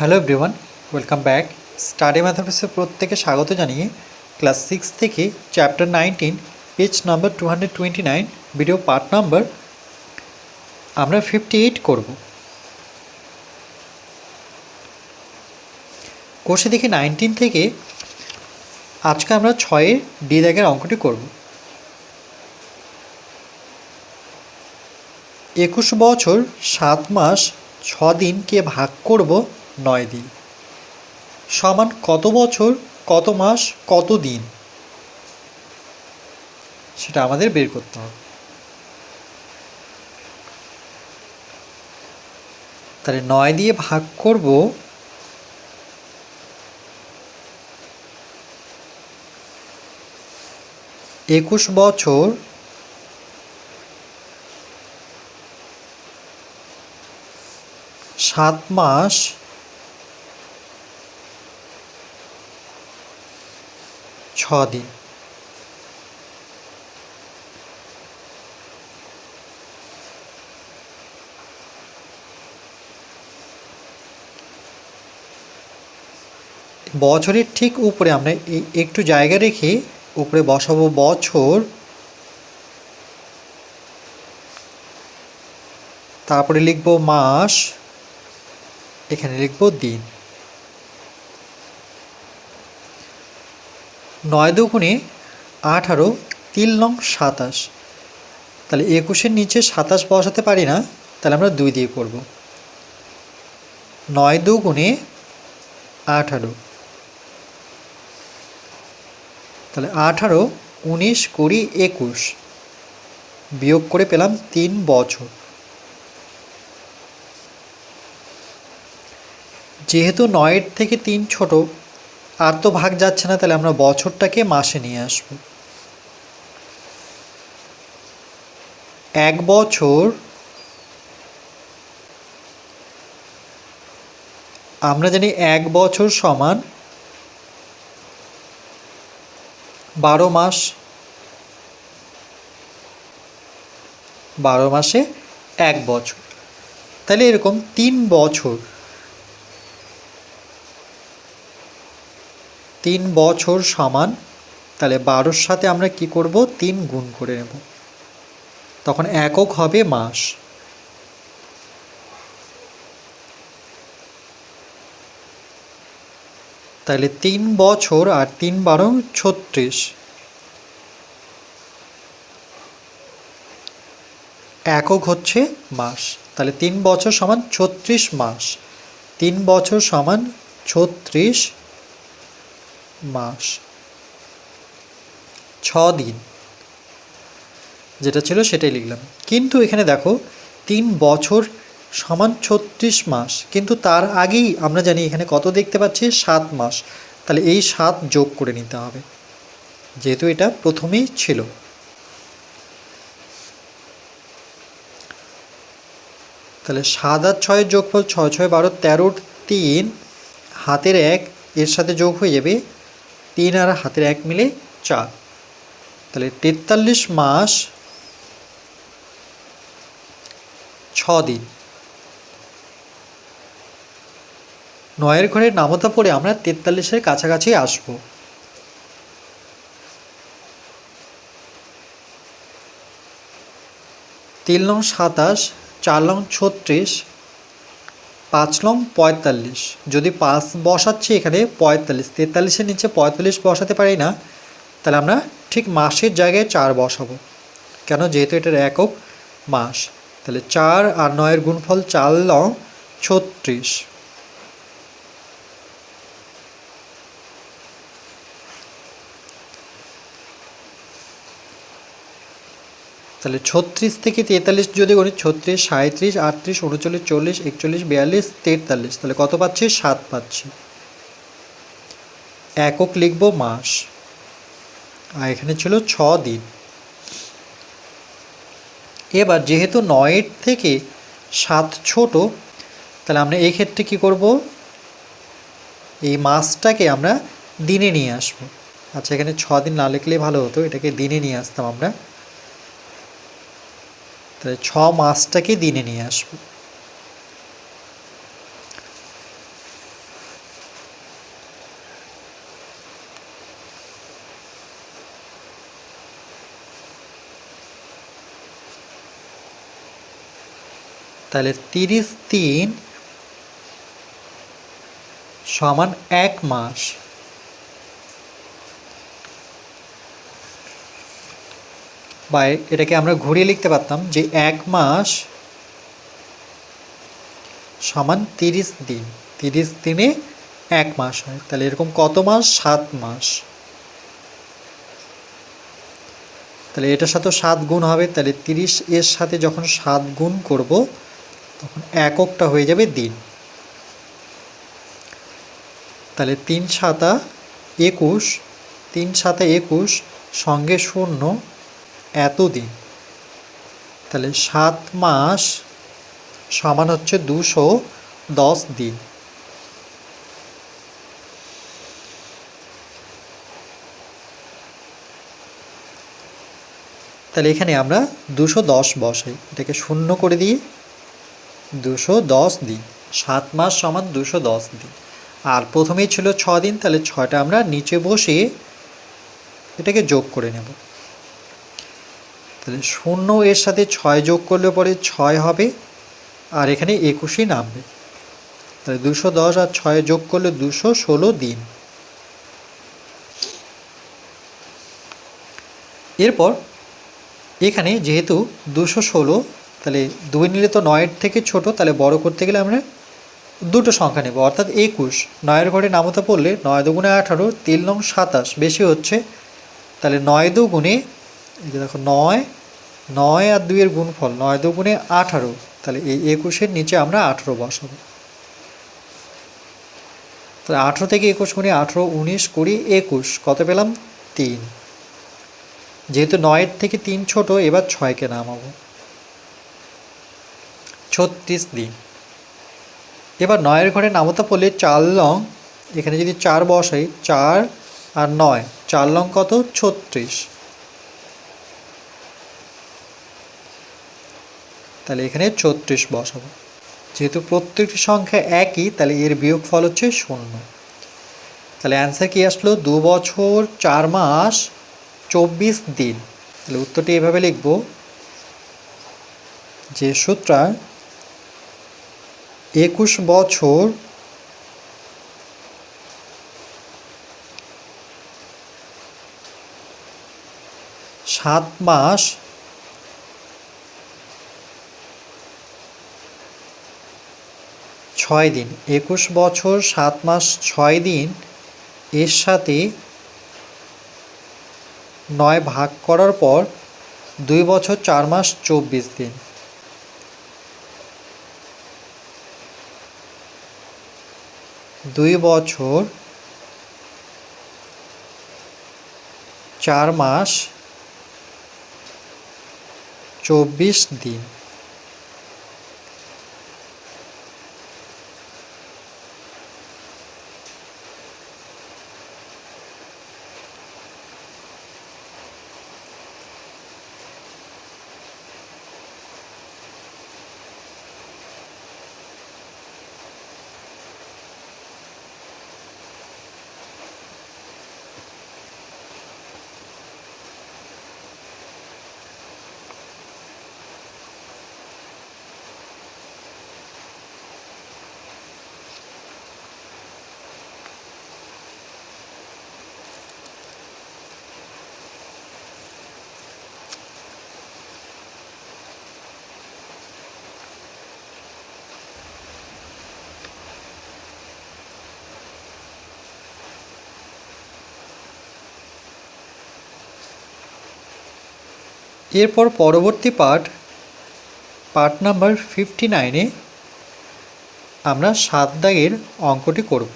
Hello everyone welcome back study ম্যাথামেটিক্সে প্রত্যেকে স্বাগত জানিয়ে ক্লাস সিক্স থেকে chapter nineteen page number two hundred twenty nine video part number আমরা fifty eight করব। কোর্সে দেখি নাইনটিন থেকে আজকে আমরা ছয়ের ডি দাগের অঙ্কটি করব। একুশ বছর, সাত মাস ছ দিনকে ভাগ করব নয় দিন। সমান কত বছর, কত মাস, কত দিন? সেটা আমাদের বের করতে হবে। তাহলে নয় দিয়ে ভাগ করব একুশ বছর, সাত মাস দিন বছরের ঠিক উপরে আমরা একটু জায়গা রেখে উপরে বসাবো বছর। তারপরে লিখব মাস। এখানে লিখব দিন। নয় দুগুণে আঠারো, তিন নং সাতাশ। তাহলে একুশের নিচে সাতাশ বসাতে পারি না, তাহলে আমরা দুই দিয়ে করব। নয় দুগুণে আঠারো। তাহলে আঠারো, উনিশ কুড়ি, একুশ। বিয়োগ করে পেলাম তিন বছর। যেহেতু নয়ের থেকে তিন ছোট আর তো ভাগ যাচ্ছে না, তাহলে আমরা বছরটাকে মাসে নিয়ে আসব। এক বছর আমরা জানি এক বছর সমান বারো মাস। বারো মাসে এক বছর। তাহলে এরকম তিন বছর তিন বছর সমান, তাহলে বারোর সাথে আমরা কি করব? তিন গুণ করে নেব। তখন একক হবে মাস। তাহলে তিন বছর আর তিন বারো ছত্রিশ। একক হচ্ছে মাস। তাহলে তিন বছর সমান ছত্রিশ মাস। তিন বছর সমান ছত্রিশ মাস। ছ দিন। যেটা ছিল সেটাই লিখলাম। কিন্তু এখানে দেখো, তিন বছর সমান ছত্রিশ মাস। কিন্তু তার আগেই আমরা জানি এখানে কত দেখতে পাচ্ছি? সাত মাস। তাহলে এই সাত যোগ করে নিতে হবে। যেহেতু এটা প্রথমেই ছিল। তাহলে সাত আর ছয়ের যোগফল, ছয় ছয়, বারো, তেরোর তিন। হাতের এক, এর সাথে যোগ হয়ে যাবে তিন আর হাতের এক মিলে চার। তাহলে তেতাল্লিশ মাস ছ দিন। নয়ের ঘরের নামতা পড়ে আমরা তেতাল্লিশের কাছাকাছি আসব। তিন লং সাতাশ, চার লং ছত্রিশ পাঁচ নং পঁয়তাল্লিশ। যদি পাঁচ বসাচ্ছি এখানে পঁয়তাল্লিশ, তেতাল্লিশের নিচে পঁয়তাল্লিশ বসাতে পারি না, তাহলে আমরা ঠিক মাসের জায়গায় চার বসাবো। কেন? যেহেতু এটার একক মাস। তাহলে চার আর নয়ের গুণফল চার লং ছত্রিশ। তাহলে ছত্রিশ থেকে তেতাল্লিশ যদি করি, ছত্রিশ সাঁত্রিশ আটত্রিশ, উনচল্লিশ, চল্লিশ, একচল্লিশ, বিয়াল্লিশ, তেতাল্লিশ, তাহলে কত পাচ্ছি? সাত পাচ্ছি। একক লিখব মাস। আর এখানে ছিল ছ দিন। এবার যেহেতু নয়ের থেকে সাত ছোট, তাহলে আমরা এই ক্ষেত্রে কী করব? এই মাসটাকে আমরা দিনে নিয়ে আসব। আচ্ছা এখানে ছ দিন না লিখলেই ভালো হতো, এটাকে দিনে নিয়ে আসতাম আমরা। তাহলে ছ মাসটাকে দিনে নিয়ে আসব। তাহলে তিরিশ তিন সমান এক মাস। বা এটাকে আমরা ঘুরিয়ে লিখতে পারতাম যে এক মাস সমান তিরিশ দিন। তিরিশ দিনে এক মাস হয়। তাহলে এরকম কত মাস? সাত মাস। তাহলে এটার সাথেও সাত গুণ হবে। তাহলে তিরিশ এর সাথে যখন সাত গুণ করব, তখন এককটা হয়ে যাবে দিন। তাহলে তিন সাতা একুশ, তিন সাতা একুশ সঙ্গে শূন্য এত দিন তাহলে সাত মাস সমান হচ্ছে দুশো দশ দিন। তাহলে এখানে আমরা দুশো দশ বসাই। এটাকে শূন্য করে দিই দুশো দশ দিন। সাত মাস সমান দুশো দশ দিন। আর প্রথমেই ছিল ছ দিন, তাহলে ছয়টা আমরা নিচে বসিয়ে এটাকে যোগ করে নেব। তাহলে শূন্য এর সাথে ছয় যোগ করলে পরে ছয় হবে, আর এখানে একুশই নামবে। তাহলে দুশো দশ আর ছয় যোগ করলে দুশো ষোলো দিন। এরপর এখানে যেহেতু দুশো ষোলো, তাহলে দুই নিলে তো নয়ের থেকে ছোট, তাহলে বড় করতে গেলে আমরা দুটো সংখ্যা নেব, অর্থাৎ একুশ। নয়ের ঘরে নামতা পড়লে নয় দুগুণে আঠারো, তিন নং সাতাশ, বেশি হচ্ছে। তাহলে নয় দুগুণে এই যে দেখো নয় নয় আর দুইয়ের গুণফল, নয় দুগুণে আঠারো। তাহলে এই একুশের নিচে আমরা আঠেরো বসাবো। তাহলে আঠেরো থেকে একুশ গুণে আঠেরো, উনিশ কুড়ি, একুশ, কত পেলাম? তিন। যেহেতু নয়ের থেকে তিন ছোট, এবার ছয়কে নামাবো। ছত্রিশ দিন। এবার নয়ের ঘরে নামতা পড়লে চার লং, এখানে যদি চার বসাই, চার আর নয়, চার লং কত? ছত্রিশ। তাহলে এখানে ছত্রিশ বসাবো। যেহেতু প্রত্যেকটি সংখ্যা একই, তাহলে এর বিয়োগ ফল হচ্ছে শূন্য। তাহলে অ্যান্সার কি আসলো? দু বছর, চার মাস, চব্বিশ দিন। তাহলে উত্তরটি এভাবে লিখব। যে সূত্রা, একুশ বছর, সাত মাস ছয় দিন। একুশ বছর, সাত মাস, ছয় দিন এর সাথে নয় ভাগ করার পর দুই বছর, চার মাস, চব্বিশ দিন। দুই বছর, চার মাস, চব্বিশ দিন। এরপর পরবর্তী পার্ট পার্ট নাম্বার ফিফটি নাইনে আমরা সাত দাগের অঙ্কটি করব।